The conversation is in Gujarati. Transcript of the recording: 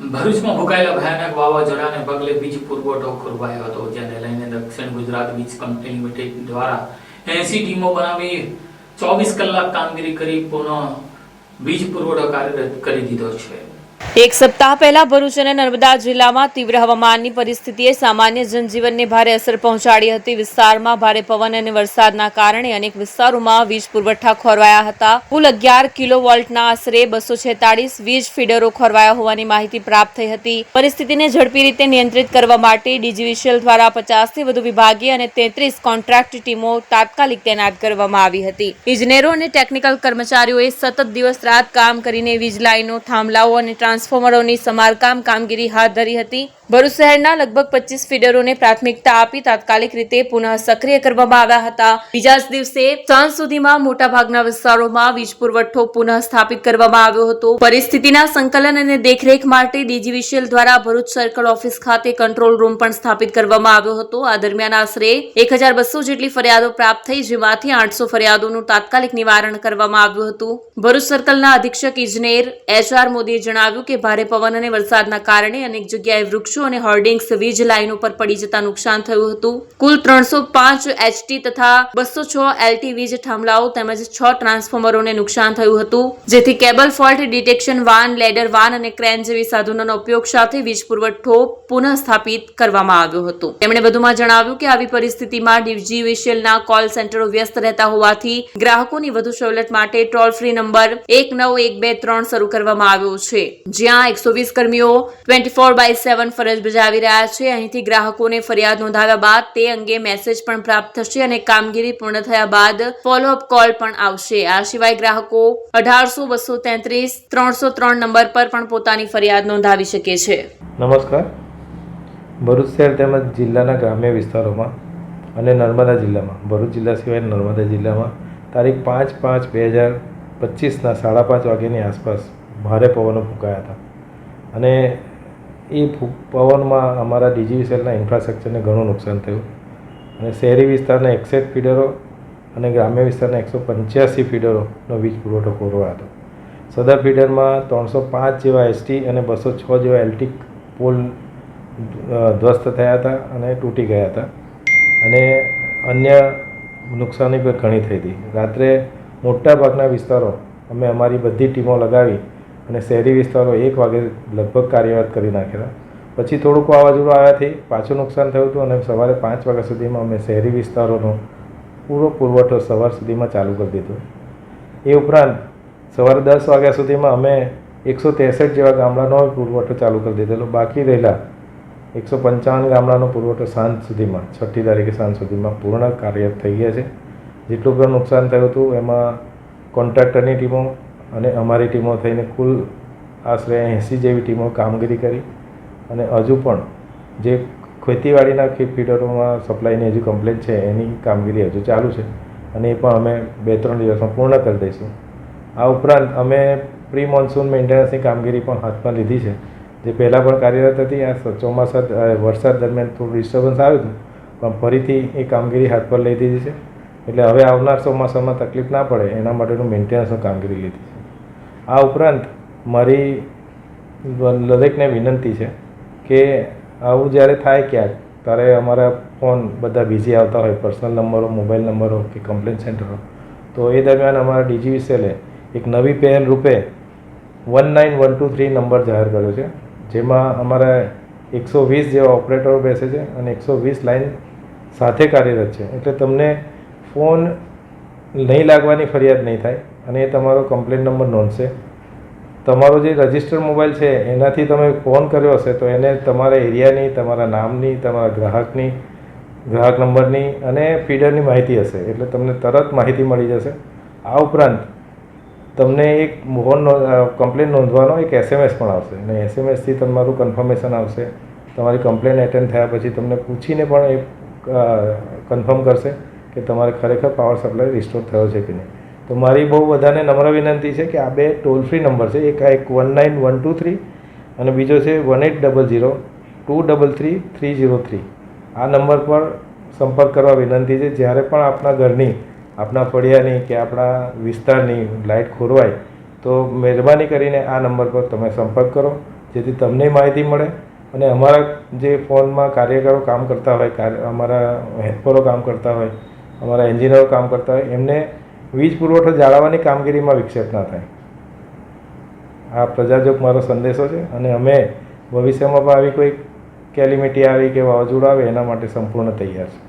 ભરૂચમાં ભૂકાયેલા ભયાનક વાવાઝોડાને પગલે વીજ પુરવઠો ખોરવાયો હતો, જેને લઈને દક્ષિણ ગુજરાત વીજ કંપની લિમિટેડ દ્વારા એસી ટીમો બનાવી ચોવીસ કલાક કામગીરી કરી પુનઃ વીજ પુરવઠો કાર્યરત કરી દીધો છે. એક સપ્તાહ પહેલા ભરૂચ અને નર્મદા જિલ્લામાં તીવ્ર હવામાનની પરિસ્થિતિએ સામાન્ય જનજીવનને ભારે અસર પહોંચાડી હતી. વિસ્તારમાં ભારે પવન અને વરસાદના કારણે અનેક વિસ્તારોમાં વીજ પુરવઠા ખોરવાયા હતા. કુલ અગિયાર કિલો વોલ્ટના આશરે બસો છેતાળીસ વીજ ફીડરો ખોરવાયા હોવાની માહિતી પ્રાપ્ત થઈ હતી. પરિસ્થિતિને ઝડપી રીતે નિયંત્રિત કરવા માટે ડીજીવીસીએલ દ્વારા પચાસથી વધુ વિભાગીય અને તેત્રીસ કોન્ટ્રાક્ટ ટીમો તાત્કાલિક તૈનાત કરવામાં આવી હતી. ઇજનેરો અને ટેકનિકલ કર્મચારીઓએ સતત દિવસ રાત કામ કરીને વીજ લાઇનો થાંભલાઓ અને ટ્રાન્સફોર્મરોની સમારકામ કામગીરી હાથ ધરી હતી. ભરૂચ શહેરના લગભગ પચીસ ફીડરોને પ્રાથમિકતા આપી તાત્કાલિક રીતે પુનઃ સક્રિય કરવામાં આવ્યા હતા. બીજા જ દિવસે સાંજ સુધીમાં મોટાભાગના વિસ્તારોમાં વીજ પુરવઠો પુનઃ સ્થાપિત કરવામાં આવ્યો હતો. પરિસ્થિતિના સંકલન અને દેખરેખ માટે ડીજીવીસીએલ દ્વારા ભરૂચ સર્કલ ઓફિસ ખાતે કંટ્રોલ રૂમ પણ સ્થાપિત કરવામાં આવ્યો હતો. આ દરમિયાન આશરે એક હજાર બસો જેટલી ફરિયાદો પ્રાપ્ત થઈ, જેમાંથી આઠસો ફરિયાદોનું તાત્કાલિક નિવારણ કરવામાં આવ્યું હતું. ભરૂચ સર્કલના અધિક્ષક ઇજનેર એચ આર મોદીએ જણાવ્યું કે, ભારે પવન અને વરસાદના કારણે અનેક જગ્યાએ વૃક્ષો અને હોર્ડિંગ્સ વીજ લાઇન ઉપર પડી જતા નુકસાન થયું હતું. કુલ ત્રણસો પાંચ એચટી તથા બસો છ એલટી વીજ થાંભલાઓ તેમજ છ ટ્રાન્સફોર્મરોને નુકસાન થયું હતું. જેથી cable fault detection van, ladder van અને ક્રેન જેવી સાધનોનો ઉપયોગ સાથે વીજ પુરવઠો પુનઃ સ્થાપિત કરવામાં આવ્યો હતો. તેમણે વધુમાં જણાવ્યું કે આવી પરિસ્થિતિમાં ડીજીવીસીએલના કોલ સેન્ટરો વ્યસ્ત રહેતા હોવાથી ગ્રાહકોની વધુ સવલત માટે ટોલ ફ્રી નંબર એક નવ એક બે ત્રણ શરૂ કરવામાં આવ્યો છે. જ્યાં એકસો વીસ કર્મીઓ, ટ્વેન્ટી ફોર બાય સેવન ફરજ બજાવી રહ્યા છે. અહીંથી ગ્રાહકોને ફરિયાદ નોંધાવ્યા બાદ તે અંગે મેસેજ પણ પ્રાપ્ત થશે અને કામગીરી પૂર્ણ થયા બાદ ફોલોઅપ કોલ પણ આવશે. આ સિવાય ગ્રાહકો અઢારસો, બસો તેત્રીસ, ત્રણસો ત્રણ નંબર પર પણ પોતાની ફરિયાદ નોંધાવી શકે છે. નમસ્કાર. ભરૂચ શહેર તેમજ જિલ્લાના ગ્રામ્ય વિસ્તારોમાં અને નર્મદા જિલ્લામાં, ભરૂચ જિલ્લા સિવાય નર્મદા જિલ્લામાં તારીખ પાંચ પાંચ બે હજાર પચીસના સાડા પાંચ વાગ્યાની આસપાસ ભારે પવનો ફૂંકાયા હતા. અને એ પવનમાં અમારા ડીજીવીસીએલના ઇન્ફ્રાસ્ટ્રક્ચરને ઘણું નુકસાન થયું. અને શહેરી વિસ્તારના એકસઠ ફીડરો અને ગ્રામ્ય વિસ્તારના એકસો પંચ્યાસી ફીડરોનો વીજ પુરવઠો ખોરવાયો હતો. સદર ફીડરમાં ત્રણસો પાંચ જેવા એસટી અને બસો છ જેવા એલટી પોલ ધ્વસ્ત થયા હતા અને તૂટી ગયા હતા. અને અન્ય નુકસાની પણ ઘણી થઈ હતી. રાત્રે મોટાભાગના વિસ્તારો અમે અમારી બધી ટીમો લગાવી અને શહેરી વિસ્તારો એક વાગે લગભગ કાર્યરત કરી નાખેલા. પછી થોડુંક વાવાઝોડું આવ્યાથી પાછું નુકસાન થયું હતું અને સવારે પાંચ વાગ્યા સુધીમાં અમે શહેરી વિસ્તારોનો પૂરો પુરવઠો સવાર સુધીમાં ચાલુ કરી દીધો. એ ઉપરાંત સવારે દસ વાગ્યા સુધીમાં અમે એકસો ત્રેસઠ જેવા ગામડાનો પુરવઠો ચાલુ કરી દીધેલો. બાકી રહેલા એકસો પંચાવન ગામડાનો પુરવઠો સાંજ સુધીમાં, છઠ્ઠી તારીખે સાંજ સુધીમાં પૂર્ણ કાર્યરત થઈ ગયા છે. જેટલું પણ નુકસાન થયું હતું, એમાં કોન્ટ્રાક્ટરની ટીમો અને અમારી ટીમો થઈને કુલ આશરે એંસી જેવી ટીમો કામગીરી કરી અને હજુ પણ જે ખેતીવાડીના ફીડરોમાં સપ્લાયની હજુ કમ્પ્લેન છે, એની કામગીરી હજુ ચાલુ છે અને એ પણ અમે બે ત્રણ દિવસમાં પૂર્ણ કરી દઈશું. આ ઉપરાંત અમે પ્રી મોન્સૂન મેન્ટેનન્સની કામગીરી પણ હાથમાં લીધી છે. જે પહેલાં પણ કાર્યરત હતી, આ ચોમાસા વરસાદ દરમિયાન થોડું ડિસ્ટર્બન્સ આવ્યું હતું, પણ ફરીથી એ કામગીરી હાથ પર લઈ દીધી છે. એટલે હવે આવનાર ચોમાસામાં તકલીફ ના પડે, એના માટેનું મેન્ટેનન્સની કામગીરી લીધી છે. આ ઉપરાંત મારી દરેકને વિનંતી છે કે આવું જ્યારે થાય ક્યાંક, ત્યારે અમારા ફોન બધા બિઝી આવતા હોય પર્સનલ નંબરો મોબાઈલ નંબરો કે કમ્પ્લેન સેન્ટરો તો એ દરમિયાન અમારા ડીજીવીસીએલે એક નવી પહેલ રૂપે one nine one two three number જાહેર કર્યો છે, જેમાં અમારા એકસો વીસ જેવા ઓપરેટરો બેસે છે અને એકસો વીસ લાઇન સાથે કાર્યરત છે. એટલે તમને ફોન નહીં લાગવાની ફરિયાદ નહીં થાય અને એ તમારો કમ્પ્લેન નંબર નોંધશે. તમારો જે રજિસ્ટર મોબાઈલ છે, એનાથી તમે ફોન કર્યો હશે, તો એને તમારા એરિયાની, તમારા નામની, તમારા ગ્રાહકની, ગ્રાહક નંબરની અને ફીડરની માહિતી હશે. એટલે તમને તરત માહિતી મળી જશે. આ ઉપરાંત તમને એક ફોન કમ્પ્લેન નોંધવાનો એક એસએમએસ પણ આવશે. અને એસએમએસથી તમારું કન્ફર્મેશન આવશે. તમારી કમ્પ્લેન એટેન્ડ થયા પછી તમને પૂછીને પણ એ કન્ફર્મ કરશે કે તમારે ખરેખર પાવર સપ્લાય રિસ્ટોર થયો છે કે નહીં. તો મારી બહુ બધાને નમ્ર વિનંતી છે કે આ બે ટોલ ફ્રી નંબર છે. એક આ એક one nine one two three અને બીજો છે one eight double zero two double three three zero three આ નંબર પર સંપર્ક કરવા વિનંતી છે. જ્યારે પણ આપણા ઘરની આપણા ફળિયાની કે આપણા વિસ્તારની લાઇટ ખોરવાય, તો મહેરબાની કરીને આ નંબર પર તમે સંપર્ક કરો. જેથી તમને માહિતી મળે અને અમારા જે ફોનમાં કાર્યકરો કામ કરતા હોય કાર્ય અમારા હેલ્પરો કામ કરતા હોય, અમારા એન્જિનિયરો કામ કરતા હોય, એમને વીજ પુરવઠો જાળવવાની કામગીરીમાં વિક્ષેપ ના થાય. આ પ્રજાજોગ મારો સંદેશો છે અને અમે ભવિષ્યમાં પણ આવી કોઈ કેલિમિટી આવી કે વાવાઝોડું આવે એના માટે સંપૂર્ણ તૈયાર છે